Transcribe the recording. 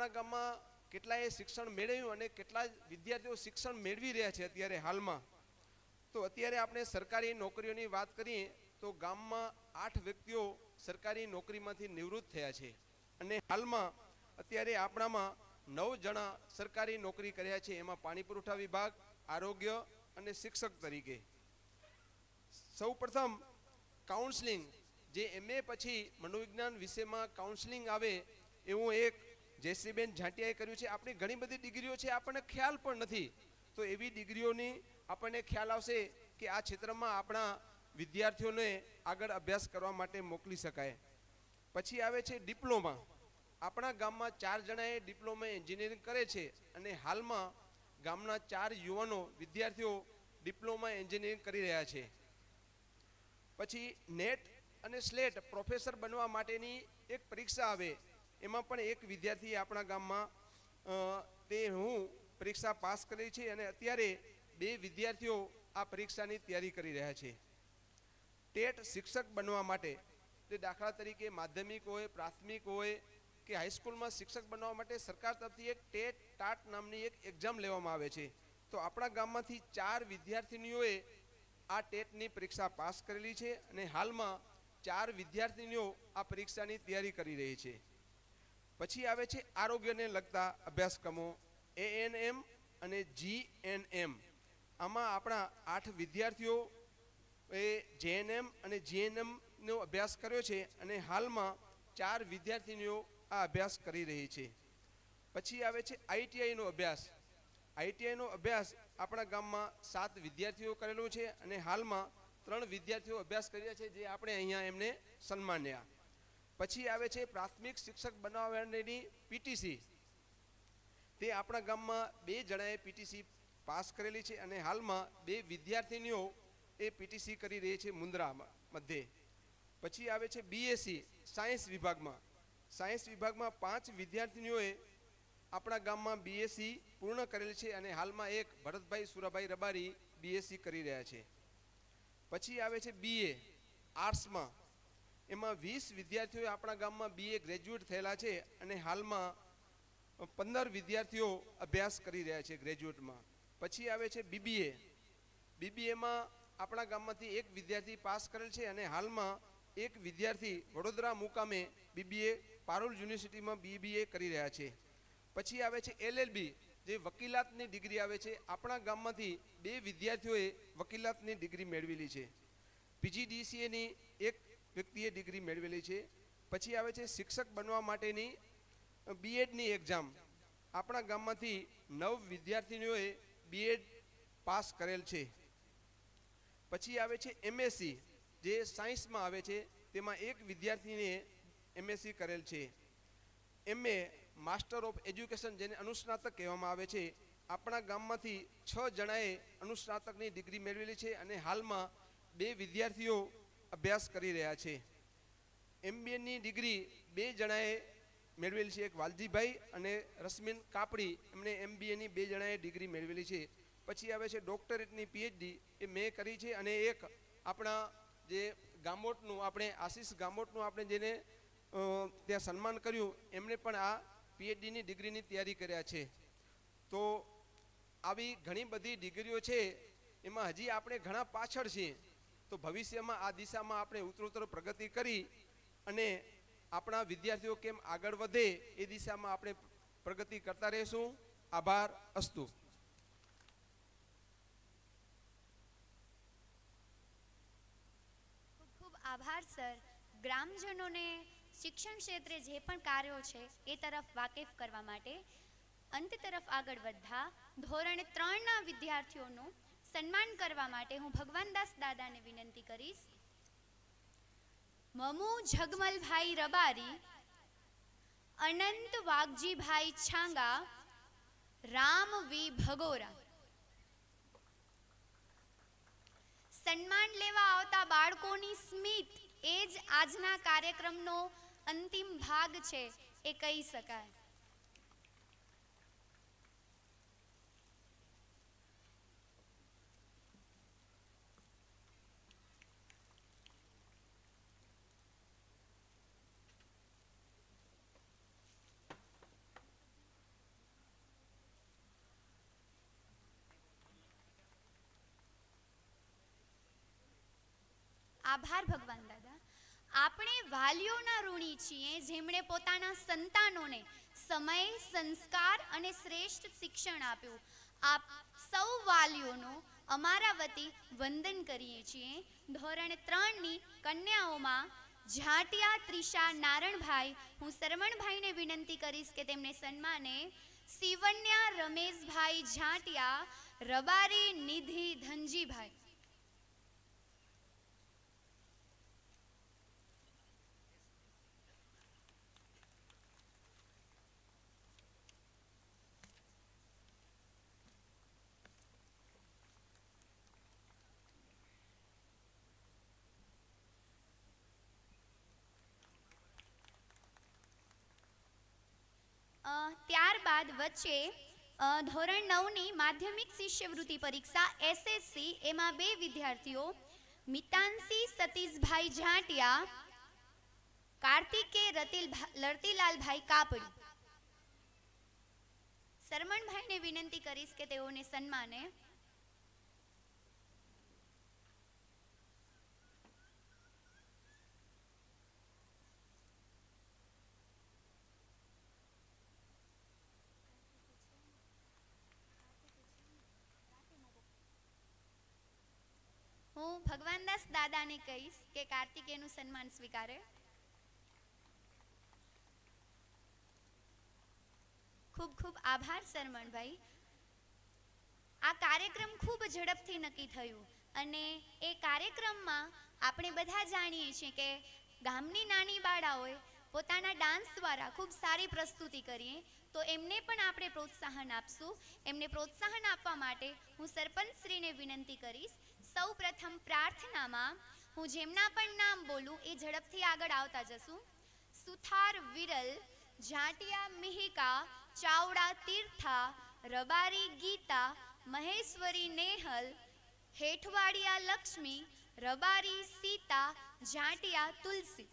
આપણા ગામમાં કેટલાએ શિક્ષણ મેળવ્યું અને કેટલા વિદ્યાર્થીઓ શિક્ષણ મેળવી રહ્યા છે અત્યારે હાલમાં. તો અત્યારે આપણે સરકારી નોકરીઓની વાત કરીએ, તો ગામમાં આઠ વ્યક્તિઓ સરકારી નોકરીમાંથી નિવૃત્ત થયા છે. અને હાલમાં અત્યારે આપણામાં નવ જણા સરકારી નોકરી કર્યા છે. એમાં પાણી પુરવઠા વિભાગ, આરોગ્ય અને શિક્ષક તરીકે. સૌ પ્રથમ કાઉન્સલિંગ જે એમએ પછી મનોવિજ્ઞાન વિષયમાં કાઉન્સલિંગ આવે, એવું એક જયશ્રીબેન ઝાંટિયાએ કર્યું છે, આપણી ઘણી બધી ડિગ્રીઓ છે, આપણને ખ્યાલ પણ નથી. તો એવી ડિગ્રીઓની આપણને ખ્યાલ આવશે કે આ ક્ષેત્રમાં આપણા વિદ્યાર્થીઓને આગળ અભ્યાસ કરવા માટે મોકલી શકાય. પછી આવે છે ડિપ્લોમા. આપણા ગામમાં ચાર જણાએ ડિપ્લોમા એન્જિનિયરિંગ કરે છે અને હાલમાં ગામના ચાર યુવાનો વિદ્યાર્થીઓ ડિપ્લોમા એન્જિનિયરિંગ કરી રહ્યા છે. પછી નેટ અને સ્લેટ પ્રોફેસર બનવા માટેની એક પરીક્ષા આવે. એમાં પણ એક વિદ્યાર્થી આપણા ગામમાં તે હું પરીક્ષા પાસ કરી છે અને અત્યારે બે વિદ્યાર્થીઓ આ પરીક્ષાની તૈયારી કરી રહ્યા છે. ટેટ શિક્ષક બનવા માટે, તે દાખલા તરીકે માધ્યમિક હોય, પ્રાથમિક હોય કે હાઈસ્કૂલમાં શિક્ષક બનવા માટે સરકાર તરફથી એક ટેટ ટાટ નામની એક એક્ઝામ લેવામાં આવે છે. તો આપણા ગામમાંથી ચાર વિદ્યાર્થિનીઓએ આ ટેટની પરીક્ષા પાસ કરેલી છે અને હાલમાં ચાર વિદ્યાર્થિનીઓ આ પરીક્ષાની તૈયારી કરી રહી છે. પછી આવે છે આરોગ્યને લગતા અભ્યાસક્રમો એએનએમ અને જી એન એમ આમાં આપણા આઠ વિદ્યાર્થીઓ એ જેએનએમ અને જીએનએમનો અભ્યાસ કર્યો છે અને હાલમાં ચાર વિદ્યાર્થીનીઓ આ અભ્યાસ કરી રહી છે. પછી આવે છે આઈટીઆઈનો અભ્યાસ. આઈટીઆઈનો અભ્યાસ આપણા ગામમાં સાત વિદ્યાર્થીઓ કરેલો છે અને હાલમાં ત્રણ વિદ્યાર્થીઓ અભ્યાસ કર્યા છે જે આપણે અહીંયા એમને સન્માન્યા. પછી આવે છે પ્રાથમિક શિક્ષક બનાવવાની પીટીસી. તે આપણા ગામમાં બે જણાએ પીટીસી પાસ કરેલી છે અને હાલમાં બે વિદ્યાર્થીનીઓ એ પીટીસી કરી રહી છે મુન્દ્રા મધ્યે. પછી આવે છે બીએસસી, સાયન્સ વિભાગમાં. સાયન્સ વિભાગમાં પાંચ વિદ્યાર્થીનીઓએ આપણા ગામમાં બીએસસી પૂર્ણ કરેલ છે અને હાલમાં એક ભરતભાઈ સુરાભાઈ રબારી બીએસસી કરી રહ્યા છે. પછી આવે છે બીએ, આર્ટ્સમાં. એમાં વીસ વિદ્યાર્થીઓ આપણા ગામમાં બીએ ગ્રેજ્યુએટ થયેલા છે અને હાલમાં પંદર વિદ્યાર્થીઓ અભ્યાસ કરી રહ્યા છે ગ્રેજ્યુએટમાં પછી આવે છે બીબીએ બીબીએમાં આપણા ગામમાંથી એક વિદ્યાર્થી પાસ કરેલ છે અને હાલમાં એક વિદ્યાર્થી વડોદરા મુકામે બીબીએ પારુલ યુનિવર્સિટીમાં બીબીએ કરી રહ્યા છે. પછી આવે છે એલએલબી જે વકીલાતની ડિગ્રી આવે છે. આપણા ગામમાંથી બે વિદ્યાર્થીઓએ વકીલાતની ડિગ્રી મેળવેલી છે. પીજીડીસીએની એક વ્યક્તિએ ડિગ્રી મેળવેલી છે. પછી આવે છે શિક્ષક બનવા માટેની બીએડની એક્ઝામ આપણા ગામમાંથી નવ વિદ્યાર્થીનીઓએ બીએડ પાસ કરેલ છે. પછી આવે છે એમએસસી જે સાયન્સમાં આવે છે, તેમાં એક વિદ્યાર્થીને એમએસસી કરેલ છે. એમએ માસ્ટર ઓફ એજ્યુકેશન જેને અનુસ્નાતક કહેવામાં આવે છે. આપણા ગામમાંથી છ જણાએ અનુસ્નાતકની ડિગ્રી મેળવેલી છે અને હાલમાં બે વિદ્યાર્થીઓ અભ્યાસ કરી રહ્યા છે. એમબીએની ડિગ્રી બે જણાએ મેળવેલી છે, એક વાલજીભાઈ અને રશ્મિન કાપડી. એમણે એમબીએની બે જણાએ ડિગ્રી મેળવેલી છે. પછી આવે છે ડોક્ટરેટની પીએચડી એ મેં કરી છે અને એક આપણા જે ગામોટનું, આપણે આશીષ ગામોટનું આપણે જેને ત્યાં સન્માન કર્યું, એમણે પણ આ પીએચડીની ડિગ્રીની તૈયારી કર્યા છે. તો આવી ઘણી બધી ડિગ્રીઓ છે, એમાં હજી આપણે ઘણા પાછળ છીએ. તો ભવિષ્યમાં આ દિશામાં આપણે ઉત્તરોત્તર પ્રગતિ કરી અને આપણા વિદ્યાર્થીઓ કેમ આગળ વધે એ દિશામાં આપણે પ્રગતિ કરતા રહીશું. આભાર, અસ્તુ. ખૂબ આભાર, સર. ગ્રામજનોને શિક્ષણ ક્ષેત્રે જે પણ કાર્યો છે એ તરફ વાકેફ કરવા માટે અંત તરફ આગળ વધતા ધોરણ ત્રણના વિદ્યાર્થીઓનું સન્માન કરવા માટે હું ભગવાનદાસ દાદાને વિનંતી કરીશ. મમુ જગમલભાઈ રબારી, અનંત વાઘજીભાઈ છાંગા, રામ વી ભગોરા. સન્માન લેવા આવતા બાળકોની સ્મિત એ જ આજના કાર્યક્રમનો અંતિમ ભાગ છે, એ કહી શકાય. આભાર ભગવાન દાદા. આપણે વાલીઓના ઋણી છીએ, જેમણે પોતાના સંતાનોને સમય, સંસ્કાર અને શ્રેષ્ઠ શિક્ષણ આપ્યું. આપ સૌ વાલીઓનો અમારા વતી વંદન કરીએ છીએ. ધોરણ ત્રણની કન્યાઓમાં ઝાટિયા ત્રિષા નારણભાઈ, હું શરમણભાઈને વિનંતી કરીશ કે તેમને સન્માને શિવન્યા રમેશભાઈ ઝાટિયા, રબારી નિધિ ધનજીભાઈ. ત્યારબાદ વચ્ચે ધોરણ નવની માધ્યમિક શિષ્યવૃત્તિ પરીક્ષા એસએસસી એમાં બે વિદ્યાર્થીઓ મિતાંશી સતીશભાઈ ઝાંટિયા કાર્તિકે રતિલ લડતીલાલભાઈ કાપડી. સરમણભાઈને વિનંતી કરીશ કે તેઓને સન્માને હું ભગવાનદાસ દાદાને કહીશ કે કાર્તિકેયનું સન્માન સ્વીકારે. ખૂબ ખૂબ આભાર સરમણભાઈ. આ કાર્યક્રમ ખૂબ ઝડપથી નક્કી થયું અને એ કાર્યક્રમમાં આપણે બધા જાણીએ છીએ કે ગામની નાની બાળાઓએ પોતાના ડાન્સ દ્વારા ખૂબ સારી પ્રસ્તુતિ કરીએ, તો એમને પણ આપણે પ્રોત્સાહન આપશું. એમને પ્રોત્સાહન આપવા માટે હું સરપંચશ્રીને વિનંતી કરીશ સૌ પ્રથમ પ્રાર્થનામાં હું જેમના પણ નામ બોલું એ ઝડપથી આગળ આવતા જશું. સુથાર વિરલ, જાટિયા મિહિકા, ચાવડા તીર્થા, રબારી ગીતા, મહેશ્વરી નેહલ, હેઠવાડિયા લક્ષ્મી, રબારી સીતા, જાટિયા તુલસી.